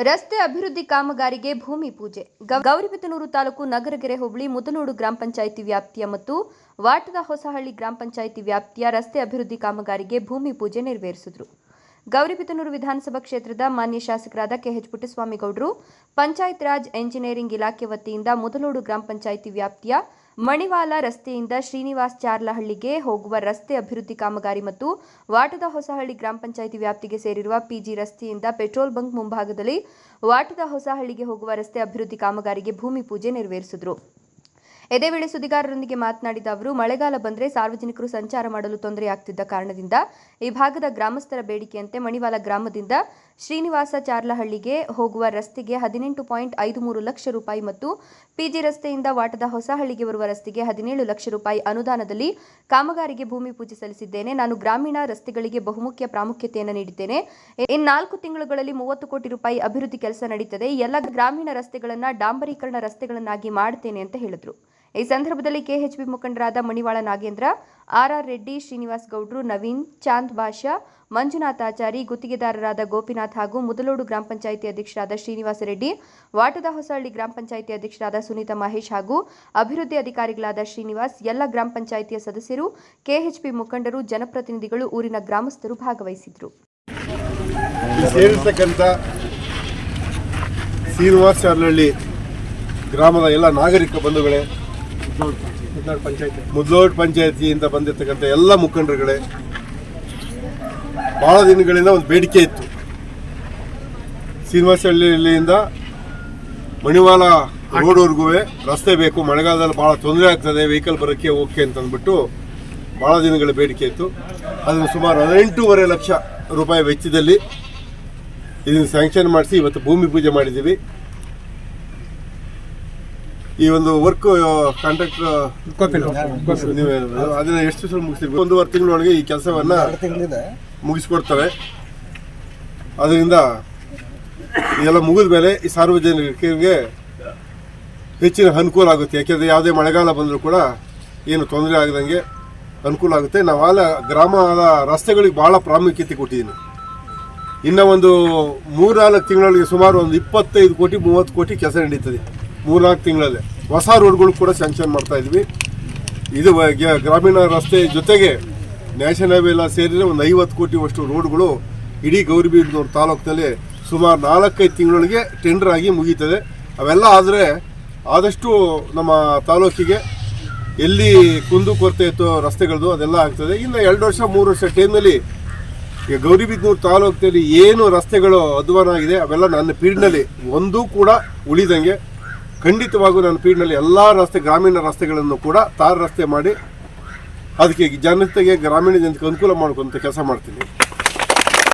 ರಸ್ತೆ ಅಭಿವೃದ್ಧಿ ಕಾಮಗಾರಿಗೆ ಭೂಮಿ ಪೂಜೆ. ಗೌರಿಬಿದನೂರು ತಾಲೂಕು ನಗರಗೆರೆ ಹೋಬಳಿ ಮುದನೂಡು ಗ್ರಾಮ ಪಂಚಾಯಿತಿ ವ್ಯಾಪ್ತಿಯ ಮತ್ತು ವಾಟದ ಹೊಸಹಳ್ಳಿ ಗ್ರಾಮ ಪಂಚಾಯಿತಿ ವ್ಯಾಪ್ತಿಯ ರಸ್ತೆ ಅಭಿವೃದ್ಧಿ ಕಾಮಗಾರಿಗೆ ಭೂಮಿ ಪೂಜೆ ನೆರವೇರಿಸಿದರು. ಗೌರಿಬಿದನೂರು ವಿಧಾನಸಭಾ ಕ್ಷೇತ್ರದ ಮಾನ್ಯ ಶಾಸಕರಾದ ಕೆಎಚ್ ಪುಟ್ಟಸ್ವಾಮಿ ಗೌಡರು ಪಂಚಾಯತ್ ರಾಜ್ ಎಂಜಿನಿಯರಿಂಗ್ ಇಲಾಖೆ ವತಿಯಿಂದ ಮುದಲೋಡು ಗ್ರಾಮ ಪಂಚಾಯಿತಿ ವ್ಯಾಪ್ತಿಯ ಮಣಿವಾಲ ರಸ್ತೆಯಿಂದ ಶ್ರೀನಿವಾಸ್ ಚಾರ್ಲಹಳ್ಳಿಗೆ ಹೋಗುವ ರಸ್ತೆ ಅಭಿವೃದ್ಧಿ ಕಾಮಗಾರಿ ಮತ್ತು ವಾಟದ ಹೊಸಹಳ್ಳಿ ಗ್ರಾಮ ಪಂಚಾಯಿತಿ ವ್ಯಾಪ್ತಿಗೆ ಸೇರಿರುವ ಪಿಜಿ ರಸ್ತೆಯಿಂದ ಪೆಟ್ರೋಲ್ ಬಂಕ್ ಮುಂಭಾಗದಲ್ಲಿ ವಾಟದ ಹೊಸಹಳ್ಳಿಗೆ ಹೋಗುವ ರಸ್ತೆ ಅಭಿವೃದ್ಧಿ ಕಾಮಗಾರಿಗೆ ಭೂಮಿ ಪೂಜೆ ನೆರವೇರಿಸಿದರು. ಇದೇ ವೇಳೆ ಸುದ್ದಿಗಾರರೊಂದಿಗೆ ಮಾತನಾಡಿದ ಅವರು, ಮಳೆಗಾಲ ಬಂದರೆ ಸಾರ್ವಜನಿಕರು ಸಂಚಾರ ಮಾಡಲು ತೊಂದರೆಯಾಗ್ತಿದ್ದ ಕಾರಣದಿಂದ ಈ ಭಾಗದ ಗ್ರಾಮಸ್ಥರ ಬೇಡಿಕೆಯಂತೆ ಮಣಿವಾಲ ಗ್ರಾಮದಿಂದ ಶ್ರೀನಿವಾಸ ಚಾರ್ಲಹಳ್ಳಿಗೆ ಹೋಗುವ ರಸ್ತೆಗೆ ಹದಿನೆಂಟು ಪಾಯಿಂಟ್ ಐದು ಮೂರು ಲಕ್ಷ ರೂಪಾಯಿ ಮತ್ತು ಪಿಜಿ ರಸ್ತೆಯಿಂದ ವಾಟದ ಹೊಸಹಳ್ಳಿಗೆ ಬರುವ ರಸ್ತೆಗೆ ಹದಿನೇಳು ಲಕ್ಷ ರೂಪಾಯಿ ಅನುದಾನದಲ್ಲಿ ಕಾಮಗಾರಿಗೆ ಭೂಮಿ ಪೂಜೆ ಸಲ್ಲಿಸಿದ್ದೇನೆ. ನಾನು ಗ್ರಾಮೀಣ ರಸ್ತೆಗಳಿಗೆ ಬಹುಮುಖ್ಯ ಪ್ರಾಮುಖ್ಯತೆಯನ್ನು ನೀಡಿದ್ದೇನೆ. ಇನ್ನು ನಾಲ್ಕು ತಿಂಗಳುಗಳಲ್ಲಿ ಮೂವತ್ತು ಕೋಟಿ ರೂಪಾಯಿ ಅಭಿವೃದ್ಧಿ ಕೆಲಸ ನಡೀತದೆ. ಎಲ್ಲ ಗ್ರಾಮೀಣ ರಸ್ತೆಗಳನ್ನು ಡಾಂಬರೀಕರಣ ರಸ್ತೆಗಳನ್ನಾಗಿ ಮಾಡುತ್ತೇನೆ ಅಂತ ಹೇಳಿದರು. ಈ ಸಂದರ್ಭದಲ್ಲಿ ಕೆಎಚ್ಬಿ ಮುಖಂಡರಾದ ಮಣಿವಾಳ ನಾಗೇಂದ್ರ, ಆರ್ಆರ್ ರೆಡ್ಡಿ, ಶ್ರೀನಿವಾಸ್ ಗೌಡ್ರು, ನವೀನ್, ಚಾಂದ್ ಭಾಷಾ ಮಂಜುನಾಥಾಚಾರಿ ಗುತ್ತಿಗೆದಾರರಾದ ಗೋಪಿನಾಥ್ ಹಾಗೂ ಮುದಲೋಡು ಗ್ರಾಮ ಪಂಚಾಯಿತಿ ಅಧ್ಯಕ್ಷರಾದ ಶ್ರೀನಿವಾಸ ರೆಡ್ಡಿ, ವಾಟದ ಹೊಸಹಳ್ಳಿ ಗ್ರಾಮ ಪಂಚಾಯಿತಿ ಅಧ್ಯಕ್ಷರಾದ ಸುನೀತಾ ಮಹೇಶ್ ಹಾಗೂ ಅಭಿವೃದ್ಧಿ ಅಧಿಕಾರಿಗಳಾದ ಶ್ರೀನಿವಾಸ್, ಎಲ್ಲ ಗ್ರಾಮ ಪಂಚಾಯಿತಿಯ ಸದಸ್ಯರು ಕೆಎಚ್ಪಿ ಮುಖಂಡರು, ಜನಪ್ರತಿನಿಧಿಗಳು, ಊರಿನ ಗ್ರಾಮಸ್ಥರು ಭಾಗವಹಿಸಿದ್ರು ಶ್ರೀನಿವಾಸ ಗ್ರಾಮದ ಎಲ್ಲ ನಾಗರಿಕ ಬಂಧುಗಳೇ ಮುದ್ಲೋಡ್ ಪಂಚಾಯತಿಯಿಂದ ಬಂದಿರತಕ್ಕಂಥ ಎಲ್ಲ ಮುಖಂಡರುಗಳೇ, ಬಹಳ ದಿನಗಳಿಂದ ಒಂದು ಬೇಡಿಕೆ ಇತ್ತು. ಶ್ರೀನಿವಾಸಹಳ್ಳಿಯಿಂದ ಮಣಿವಾಲ ರೋಡ್ವರೆಗೂ ರಸ್ತೆ ಬೇಕು, ಮಳೆಗಾಲದಲ್ಲಿ ಭಾಳ ತೊಂದರೆ ಆಗ್ತದೆ ವೆಹಿಕಲ್ ಬರೋಕ್ಕೆ ಓಕೆ ಅಂತಂದ್ಬಿಟ್ಟು ಭಾಳ ದಿನಗಳ ಬೇಡಿಕೆ ಇತ್ತು. ಅದನ್ನು ಸುಮಾರು ಹದಿನೆಂಟೂವರೆ ಲಕ್ಷ ರೂಪಾಯಿ ವೆಚ್ಚದಲ್ಲಿ ಇದನ್ನು ಸ್ಯಾಂಕ್ಷನ್ ಮಾಡಿಸಿ ಇವತ್ತು ಭೂಮಿ ಪೂಜೆ ಮಾಡಿದ್ದೀವಿ. ಈ ಒಂದು ವರ್ಕ್ ಕಾಂಟ್ರಾಕ್ಟ್ ನೀವು ಅದನ್ನ ಎಷ್ಟು ದಿವಸ ಮುಗಿಸ್ತೀವಿ ಒಂದೂವರೆ ತಿಂಗಳೊಳಗೆ ಈ ಕೆಲಸವನ್ನ ಮುಗಿಸ್ಕೊಡ್ತಾರೆ. ಅದರಿಂದ ಇದೆಲ್ಲ ಮುಗಿದ ಮೇಲೆ ಈ ಸಾರ್ವಜನಿಕರಿಗೆ ಹೆಚ್ಚಿನ ಅನುಕೂಲ ಆಗುತ್ತೆ. ಯಾಕೆಂದರೆ ಯಾವುದೇ ಮಳೆಗಾಲ ಬಂದರೂ ಕೂಡ ಏನು ತೊಂದರೆ ಆಗದಂಗೆ ಅನುಕೂಲ ಆಗುತ್ತೆ. ನಾವು ಆಲ ಗ್ರಾಮದ ರಸ್ತೆಗಳಿಗೆ ಭಾಳ ಪ್ರಾಮುಖ್ಯತೆ ಕೊಟ್ಟಿದ್ದೀನಿ ಇನ್ನೂ ಒಂದು ಮೂರ್ನಾಲ್ಕು ತಿಂಗಳಿಗೆ ಸುಮಾರು ಒಂದು ಇಪ್ಪತ್ತೈದು ಕೋಟಿ ಮೂವತ್ತು ಕೋಟಿ ಕೆಲಸ ನಡೀತದೆ. ಮೂರ್ನಾಲ್ಕು ತಿಂಗಳಲ್ಲಿ ಹೊಸ ರೋಡ್ಗಳು ಕೂಡ ಸ್ಯಾಂಕ್ಷನ್ ಮಾಡ್ತಾ ಇದ್ವಿ. ಇದು ಗ್ರಾಮೀಣ ರಸ್ತೆ ಜೊತೆಗೆ ನ್ಯಾಷನಲ್ ಹೈವೇ ಎಲ್ಲ ಸೇರಿದರೆ ಒಂದು ಐವತ್ತು ಕೋಟಿ ಅಷ್ಟು ರೋಡ್ಗಳು ಇಡೀ ಗೌರಿಬಿದನೂರು ತಾಲೂಕಿನಲ್ಲಿ ಸುಮಾರು ನಾಲ್ಕೈದು ತಿಂಗಳಿಗೆ ಟೆಂಡರ್ ಆಗಿ ಮುಗೀತದೆ. ಅವೆಲ್ಲ ಆದರೆ ಆದಷ್ಟು ನಮ್ಮ ತಾಲೂಕಿಗೆ ಎಲ್ಲಿ ಕುಂದು ಕೊರತೆ ಇತ್ತು ರಸ್ತೆಗಳದ್ದು ಅದೆಲ್ಲ ಆಗ್ತದೆ. ಇನ್ನು ಎರಡು ವರ್ಷ, ಮೂರು ವರ್ಷ ಟೈಮ್ನಲ್ಲಿ ಈಗ ಗೌರಿಬಿದ್ನೂರು ತಾಲೂಕಿನಲ್ಲಿ ಏನು ರಸ್ತೆಗಳು ಅಧ್ವಾನ ಆಗಿದೆ, ಅವೆಲ್ಲ ನನ್ನ ಪೀರಿಯಡ್ನಲ್ಲಿ ಒಂದೂ ಕೂಡ ಉಳಿದಂಗೆ ಖಂಡಿತವಾಗೂ ನನ್ನ ಪೀರಿಯಡ್ನಲ್ಲಿ ಎಲ್ಲ ರಸ್ತೆ, ಗ್ರಾಮೀಣ ರಸ್ತೆಗಳನ್ನು ಕೂಡ ತಾರ್ ರಸ್ತೆ ಮಾಡಿ, ಅದಕ್ಕೆ ಜನತೆಗೆ, ಗ್ರಾಮೀಣ ಜನತೆಗೆ ಅನುಕೂಲ ಮಾಡ್ಕೊಂತ ಕೆಲಸ ಮಾಡ್ತೀನಿ.